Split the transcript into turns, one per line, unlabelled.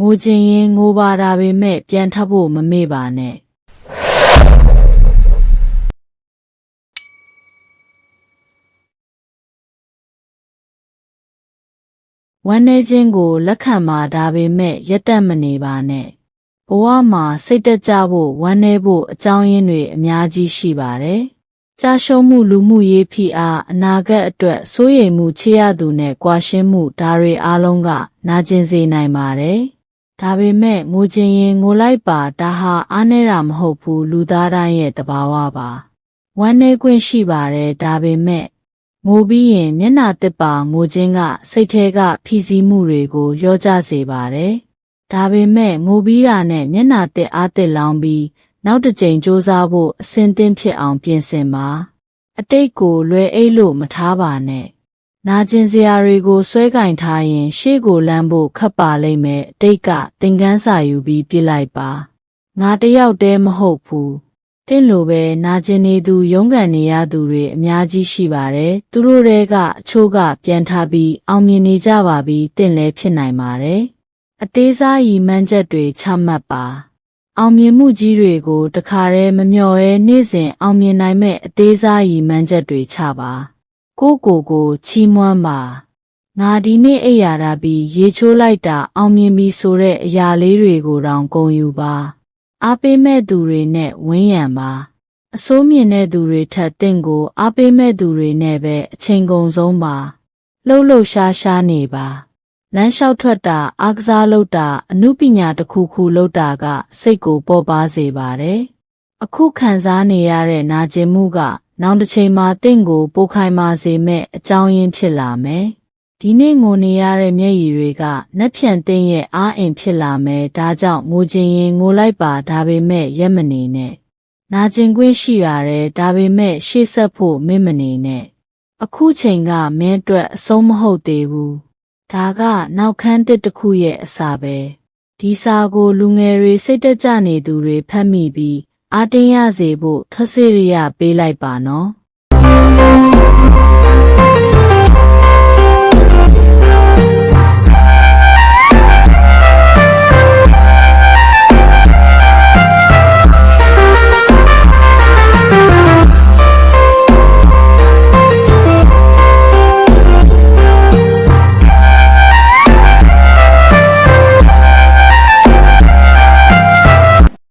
ငိုချင်ရင်ငိုပါဒါပေမဲ့ပြန်ထပ်ဖို့မမေ့ပါနဲ့ဝမ်းနေခြင်းကိုလက်ခံပါဒါပေမဲ့ရက်တက်မနေပါနဲ့ဘဝမှာစိတ်တက်ကြဖို့ဝမ်းနေဖို့အကြောင်းရင်းတွေအများကြီးရှိပါတယ်ကြာရှုံးမှုလူမှုရေးဖိအားအနာဂတ်အတွက်စိုးရိမ်မှုချေရသူနဲ့ကြွာရှင်းမှုဒါတွေအားလုံးကနာကျင်စေနိုင်ပါတယ် ဒါပေမဲ့ငိုချင်ရင်ငိုလိုက်ပါဒါဟာအားနေတာမဟုတ်ဘူးလူသားတိုင်းရဲ့တဘာဝပါဝမ်းနေခွင့်ရှိပါတယ်ဒါပေမဲ့ငိုပြီးရင်မျက်နာတစ်ပါငိုခြင်းကစိတ်ထဲကဖိစီးမှုတွေကိုလျော့ကျစေပါတယ်ဒါပေမဲ့ငိုပြီးတာနဲ့မျက်နာတစ်အားတစ်လောင်းပြီးနောက်တစ်ကြိမ်စူးစမ်းဖို့အစင်သင့်ဖြစ်အောင်ပြင်ဆင်ပါအတိတ်ကိုလွယ်အိတ်လို့မထားပါနဲ့ နာကျင်စရာတွေကိုဆွဲကင်ထားရင် ရှေ့ကိုလမ်းဖို့ခပ်ပါလိမ့်မယ်အတိတ်ကသင်ခန်းစာယူပြီးပြစ်လိုက်ပါငါတယောက်တည်းမဟုတ်ဘူးတင့်လိုပဲနာကျင်နေသူရုန်းကန်နေရသူတွေအများကြီးရှိပါတယ်သူတို့တွေကအချို့ကပြန်ထားပြီးအောင်မြင်နေကြပါပြီတင့်လည်းဖြစ်နိုင်ပါတယ်အသေးစားရည်မှန်းချက်တွေချမှတ်ပါအောင်မြင်မှုကြီးတွေကိုတခါတည်းမမျှော်ရဲနေ့စဉ်အောင်မြင်နိုင်မဲ့အသေးစားရည်မှန်းချက်တွေချပါ ကိုယ့်ကိုယ်ကိုချီးမွမ်းပါငါဒီနေ့အိပ်ရာတာပြီးရေချိုးလိုက်တာအောင်မြင်ပြီဆိုတဲ့အရာလေးတွေကိုတောင်ဂုဏ်ယူပါအားပေးမဲ့သူတွေနဲ့ဝန်းရံပါအစိုးမြင့်တဲ့သူတွေထက်တင့်ကိုအားပေးမဲ့သူတွေနဲ့ပဲအချိန်ကုန်ဆုံးပါလှုပ်လှုပ်ရှားရှားနေပါလမ်းလျှောက်ထွက်တာအားကစားလုပ်တာအမှုပညာတစ်ခုခုလုပ်တာက စိတ်ကိုပေါ်ပါစေပါတယ်။အခုခံစားနေရတဲ့နာကျင်မှုက နောက်တစ်ချိန်မှာတင့်ကိုပိုခိုင်မာစေမဲ့အကြောင်းရင်းဖြစ်လာမယ်။ဒီနေ့ငိုနေရတဲ့မျက်ရည်တွေကနှက်ဖြန်တင့်ရဲ့အားအင်ဖြစ်လာမယ်။ဒါကြောင့်ငိုချင်ရင်ငိုလိုက်ပါဒါပေမဲ့ရက်မနေနဲ့။နာကျင်ခွင့်ရှိရတယ်ဒါပေမဲ့ရှေ့ဆက်ဖို့မင်းမနေနဲ့။အခုချိန်ကမင်းအတွက်အဆုံးမဟုတ်သေးဘူး။ဒါကနောက်ခန်းတစ်တစ်ခုရဲ့အစာပဲဒီစာကိုလူငယ်တွေစိတ်တက်ကြနေသူတွေဖတ်မိပြီး အားတင်းရစေဖို့ခက်စေရပေးလိုက်ပါနော်